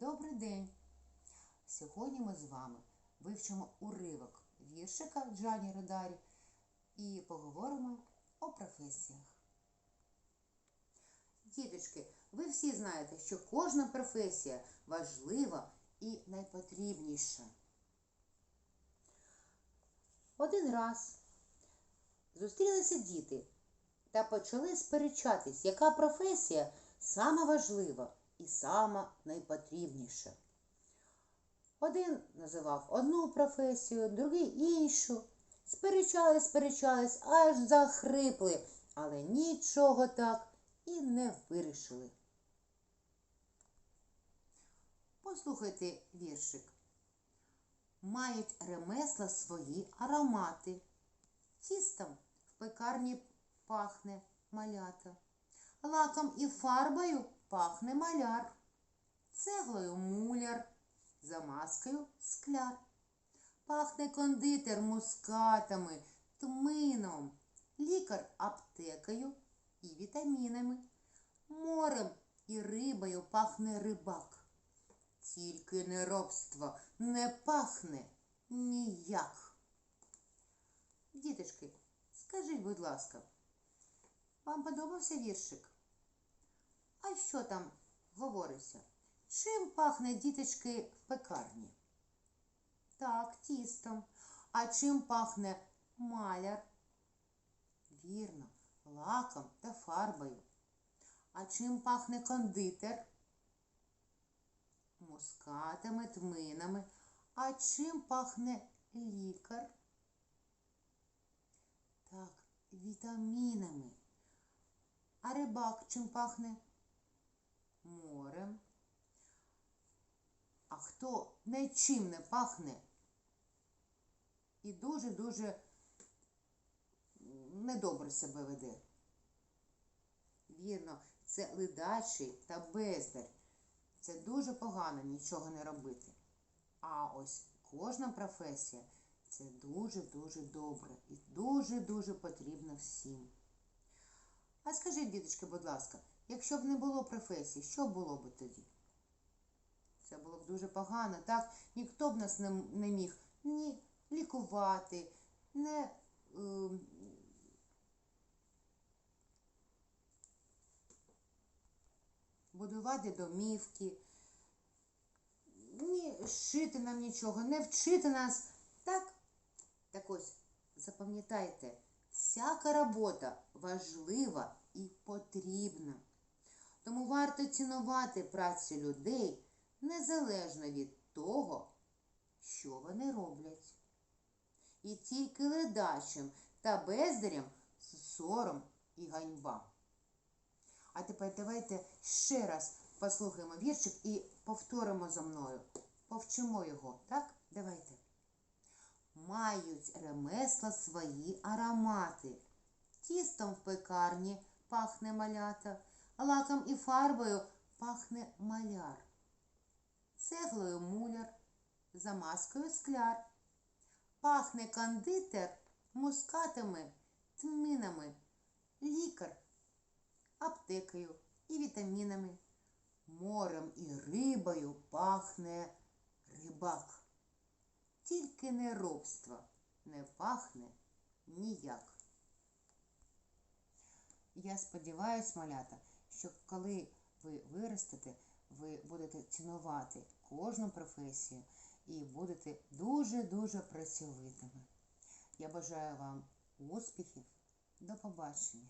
Добрий день! Сьогодні ми з вами вивчимо уривок віршика Джані Родарі і поговоримо о професіях. Діточки, ви всі знаєте, що кожна професія важлива і найпотрібніша. Один раз зустрілися діти та почали сперечатись, яка професія сама важлива і сама найпотрібніша. Один називав одну професію, другий іншу. Сперечались, сперечались, аж захрипли, але нічого так і не вирішили. Послухайте віршик. Мають ремесла свої аромати. Тістом в пекарні пахне малята. Лаком і фарбою пахне маляр. Цеглою муляр, замазкою скляр. Пахне кондитер мускатами, тмином, лікар аптекою і вітамінами. Морем і рибою пахне рибак. Тільки не робство не пахне ніяк. Діточки, скажіть, будь ласка, вам подобався віршик? А що там говориться? Чим пахне діточки в пекарні? Так, тістом. А чим пахне маляр? Вірно, лаком та фарбою. А чим пахне кондитер? Мускатами, тминами. А чим пахне лікар? Так, вітамінами. А рибак чим пахне? Морем. А хто нічим не пахне і дуже-дуже недобре себе веде? Вірно, це ледачий та бездар. Це дуже погано нічого не робити. А ось кожна професія це дуже-дуже добре і дуже-дуже потрібно всім. А скажіть, діточки, будь ласка, якщо б не було професії, що було б тоді? Це було б дуже погано, так? Ніхто б нас не, міг ні лікувати, не е, будувати домівки, ні шити нам нічого, не вчити нас. Так? Так ось, запам'ятайте, всяка робота важлива і потрібна. Тому варто цінувати працю людей незалежно від того, що вони роблять. І тільки ледачим та бездарям сором і ганьба. А тепер давайте ще раз послухаємо віршик і повторимо за мною. Повчимо його, так? Давайте. Мають ремесла свої аромати. Тістом в пекарні пахне малята, лаком і фарбою пахне маляр. Цеглою муляр, замазкою скляр. Пахне кондитер мускатами, тминами, лікар, аптекою і вітамінами. Морем і рибою пахне рибак. Тільки не робство не пахне ніяк. Я сподіваюся, малята, що коли ви виростете, ви будете цінувати кожну професію і будете дуже-дуже працьовитими. Я бажаю вам успіхів. До побачення!